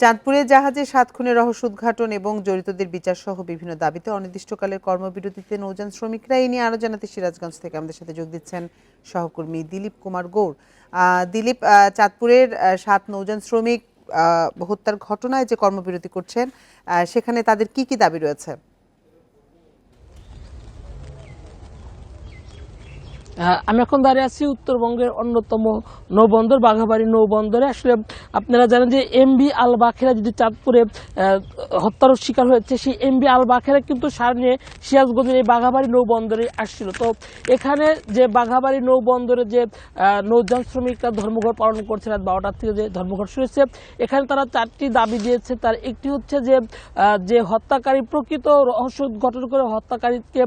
চাঁদপুরে জাহাজে সাত খুনের রহস্য উদ্ঘাটন এবং জড়িতদের বিচার সহ বিভিন্ন দাবিতে অনির্দিষ্টকালের কর্মবিরতিতে নৌযান শ্রমিকরা এই নিয়ে আরও জানাতে সিরাজগঞ্জ থেকে আমাদের সাথে যোগ দিচ্ছেন সহকর্মী দিলীপ কুমার গৌড়। দিলীপ চাঁদপুরের সাত নৌযান শ্রমিক হত্যার ঘটনায় যে কর্মবিরতি করছেন সেখানে তাদের কি কি দাবি রয়েছে? আমি এখন দাঁড়িয়ে আছি উত্তরবঙ্গের অন্যতম নৌবন্দর, বাঘাবাড়ি নৌবন্দরে। আসলে আপনারা জানেন যে এমবি আল বাখেরা যদি চাঁদপুরে হত্যার শিকার হয়েছে, সেই এমবি আল বাখেরা কিন্তু সার নিয়ে সিরাজগঞ্জের এই বাঘাবাড়ি নৌবন্দরে আসছিল। তো এখানে যে বাঘাবাড়ি নৌবন্দরে যে নৌযান শ্রমিকরা ধর্মঘট পালন করছে রাত বারোটার থেকে যে ধর্মঘট শুরু হয়েছে, এখানে তারা চারটি দাবি দিয়েছে। তার একটি হচ্ছে যে যে হত্যাকারী প্রকৃত রহস্য গঠন করে হত্যাকারীকে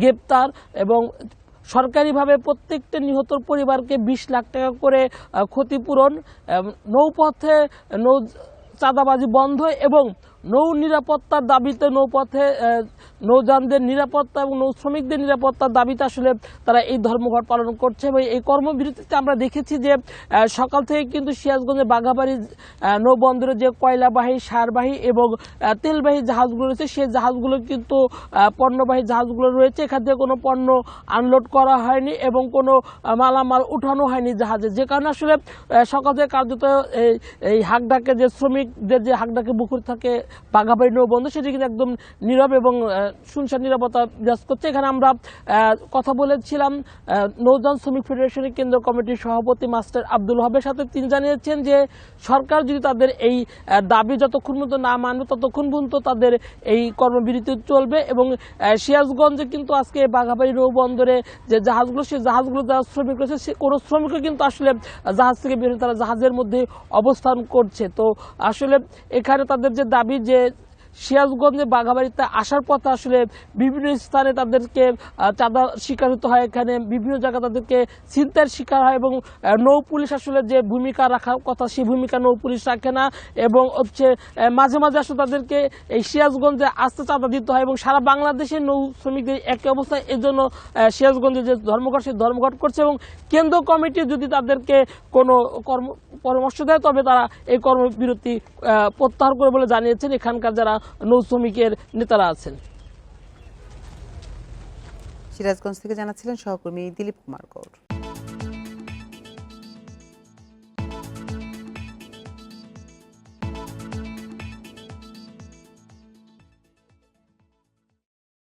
গ্রেপ্তার এবং সরকারিভাবে প্রত্যেকটা নিহত পরিবারকে বিশ লাখ টাকা করে ক্ষতিপূরণ নৌপথে নৌ চাঁদাবাজি বন্ধ এবং নৌ নিরাপত্তার দাবিতে নৌপথে নৌযানদের নিরাপত্তা এবং নৌ শ্রমিকদের নিরাপত্তার দাবিতে আসলে তারা এই ধর্মঘট পালন করছে এবং এই কর্মবিরতিতে আমরা দেখেছি যে সকাল থেকে কিন্তু সিরাজগঞ্জের বাঘাবাড়ি নৌবন্দরে যে কয়লাবাহী, সারবাহী এবং তেলবাহী জাহাজগুলো রয়েছে, সেই জাহাজগুলো কিন্তু পণ্যবাহী জাহাজগুলো রয়েছে। এখান থেকে কোনো পণ্য আনলোড করা হয়নি এবং কোনো মালামাল উঠানো হয়নি জাহাজে। যে কারণে আসলে সকাল থেকে কার্যত এই এই হাকডাকে যে শ্রমিকদের যে হাকডাকে বুকুর থাকে বাঘাবাড়ি নৌবন্দর, সেটি কিন্তু একদম নীরব এবং শুনশান নিরাপত্তা বিরাজ করছে এখানে আমরা কথা বলেছিলাম নৌযান শ্রমিক ফেডারেশনের কেন্দ্র কমিটির সভাপতি মাস্টার আব্দুল হবের সাথে। তিনি জানিয়েছেন যে, সরকার যদি তাদের এই দাবি যতক্ষণ পর্যন্ত না মানবে, ততক্ষণ পর্যন্ত তাদের এই কর্মবিরতি চলবে এবং সিরাজগঞ্জে কিন্তু আজকে বাঘাবাড়ি নৌবন্দরে যে জাহাজগুলো, সেই জাহাজগুলো যারা শ্রমিক রয়েছে, সে কোনো শ্রমিকও কিন্তু আসলে জাহাজ থেকে বের তারা জাহাজের মধ্যে অবস্থান করছে। তো আসলে এখানে তাদের যে দাবি যে সিরাজগঞ্জে বাঘাবাড়িতে আসার পথে আসলে বিভিন্ন স্থানে তাদেরকে চাঁদা শিকার হতে হয়। এখানে বিভিন্ন জায়গায় তাদেরকে চিন্তার শিকার হয় এবং নৌ পুলিশ আসলে যে ভূমিকা রাখার কথা সেই ভূমিকা নৌ পুলিশ রাখে না এবং হচ্ছে মাঝে মাঝে আসলে তাদেরকে এই সিরাজগঞ্জে আসতে চাঁদা দিতে হয় এবং সারা বাংলাদেশের নৌ শ্রমিকদের একই অবস্থা এই জন্য সিরাজগঞ্জে যে ধর্মঘট, সেই ধর্মঘট করছে এবং কেন্দ্র কমিটি যদি তাদেরকে কোনো কর্ম, পরামর্শ দেয়, তবে তারা এই কর্মবিরতি প্রত্যাহার করে বলে জানিয়েছেন। এখানকার যারা নৌ শ্রমিকের নেতারা আছেন। সিরাজগঞ্জ থেকে জানাচ্ছিলেন সহকর্মী দিলীপ কুমার গৌড়